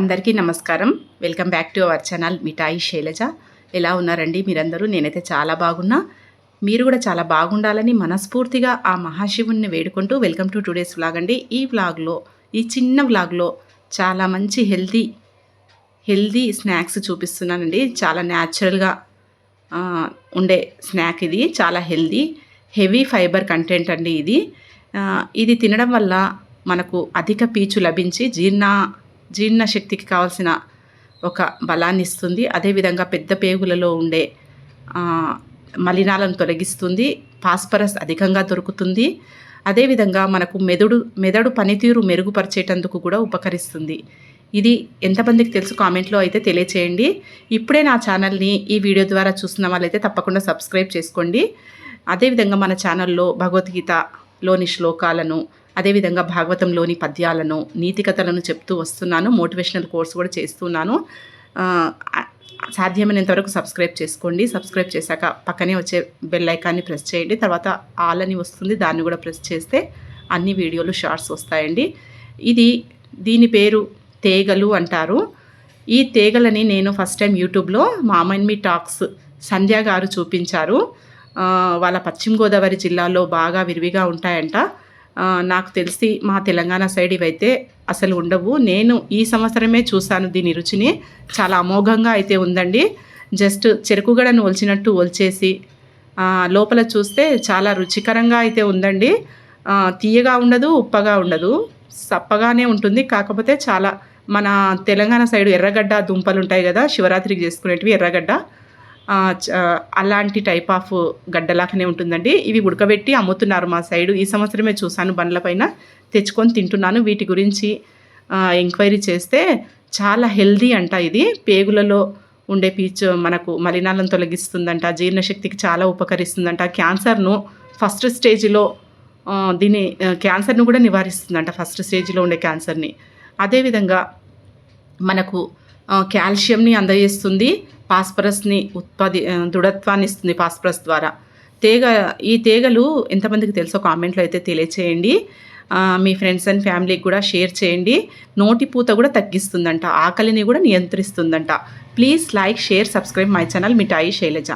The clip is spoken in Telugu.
అందరికీ నమస్కారం. Welcome back to our channel Mithai Shailaja. ఎలా ఉన్నారండి మీరందరూ? నేనైతే చాలా బాగున్నా. మీరు కూడా చాలా బాగుండాలని మనస్ఫూర్తిగా ఆ మహాశివుణ్ణి వేడుకుంటూ వెల్కమ్ టు టుడేస్ వ్లాగ్ అండి. ఈ వ్లాగ్లో ఈ చిన్న వ్లాగ్లో చాలా మంచి హెల్తీ హెల్దీ స్నాక్స్ చూపిస్తున్నానండి. చాలా న్యాచురల్గా ఉండే స్నాక్ ఇది. చాలా హెల్దీ హెవీ ఫైబర్ కంటెంట్ అండి ఇది. ఇది తినడం వల్ల మనకు అధిక పీచు లభించి జీర్ణ జీర్ణశక్తికి కావాల్సిన ఒక బలాన్ని ఇస్తుంది. అదేవిధంగా పెద్ద పేగులలో ఉండే మలినాలను తొలగిస్తుంది. ఫాస్ఫరస్ అధికంగా దొరుకుతుంది. అదేవిధంగా మనకు మెదడు మెదడు పనితీరు మెరుగుపరిచేటందుకు కూడా ఉపకరిస్తుంది. ఇది ఎంతమందికి తెలుసు కామెంట్లో అయితే తెలియచేయండి. ఇప్పుడే నా ఛానల్ని ఈ వీడియో ద్వారా చూస్తున్న వాళ్ళైతే తప్పకుండా సబ్స్క్రైబ్ చేసుకోండి. అదేవిధంగా మన ఛానల్లో భగవద్గీతలోని శ్లోకాలను అదేవిధంగా భాగవతంలోని పద్యాలను నీతి కథలను చెప్తూ వస్తున్నాను. మోటివేషనల్ కోర్స్ కూడా చేస్తున్నాను. సాధ్యమైనంతవరకు సాధ్యమైనంత వరకు సబ్స్క్రైబ్ చేసుకోండి. సబ్స్క్రైబ్ చేశాక పక్కనే వచ్చే బెల్ ఐకాన్ని ప్రెస్ చేయండి. తర్వాత ఆల్ అని వస్తుంది. దాన్ని కూడా ప్రెస్ చేస్తే అన్ని వీడియోలు షార్ట్స్ వస్తాయండి. ఇది దీని పేరు తేగలు అంటారు. ఈ తేగలని నేను ఫస్ట్ టైం యూట్యూబ్లో మామన్ మీ టాక్స్ సంధ్య గారు చూపించారు. వాళ్ళ పశ్చిమ గోదావరి జిల్లాలో బాగా విరివిగా ఉంటాయంట. నాకు తెలిసి మా తెలంగాణ సైడ్ ఇవైతే అసలు ఉండవు. నేను ఈ సంవత్సరమే చూశాను దీని రుచిని. చాలా అమోఘంగా అయితే ఉందండి. జస్ట్ చెరుకుగడను ఒలిచినట్టు ఒలిచేసి లోపల చూస్తే చాలా రుచికరంగా అయితే ఉందండి. తీయగా ఉండదు ఉప్పగా ఉండదు. సప్పగానే ఉంటుంది. కాకపోతే చాలా మన తెలంగాణ సైడ్ ఎర్రగడ్డ దుంపలు ఉంటాయి కదా శివరాత్రికి చేసుకునేటివి ఎర్రగడ్డ. అలాంటి టైప్ ఆఫ్ గడ్డలాగానే ఉంటుందండి. ఇవి ఉడకబెట్టి అమ్ముతున్నారు మా సైడు. ఈ సంవత్సరమే చూశాను బండ్లపైన తెచ్చుకొని తింటున్నాను. వీటి గురించి ఎంక్వైరీ చేస్తే చాలా హెల్దీ అంట ఇది. పేగులలో ఉండే పీచు మనకు మలినాలను తొలగిస్తుందంట. జీర్ణశక్తికి చాలా ఉపకరిస్తుందంట. క్యాన్సర్ను ఫస్ట్ స్టేజ్లో దీని క్యాన్సర్ను కూడా నివారిస్తుందంట ఫస్ట్ స్టేజ్లో ఉండే క్యాన్సర్ని. అదేవిధంగా మనకు కాల్షియంని అందజేస్తుంది. ఫాస్ఫరస్ని ఉత్పత్తి దృఢత్వాన్ని ఇస్తుంది ఫాస్ఫరస్ ద్వారా. తీగ ఈ తీగలు ఎంతమందికి తెలుసో కామెంట్లో అయితే తెలియచేయండి. మీ ఫ్రెండ్స్ అండ్ ఫ్యామిలీకి కూడా షేర్ చేయండి. నోటి పూత కూడా తగ్గిస్తుందంట ఆకలిని కూడా నియంత్రిస్తుందంట. Please like share subscribe my channel Mithai Shailaja.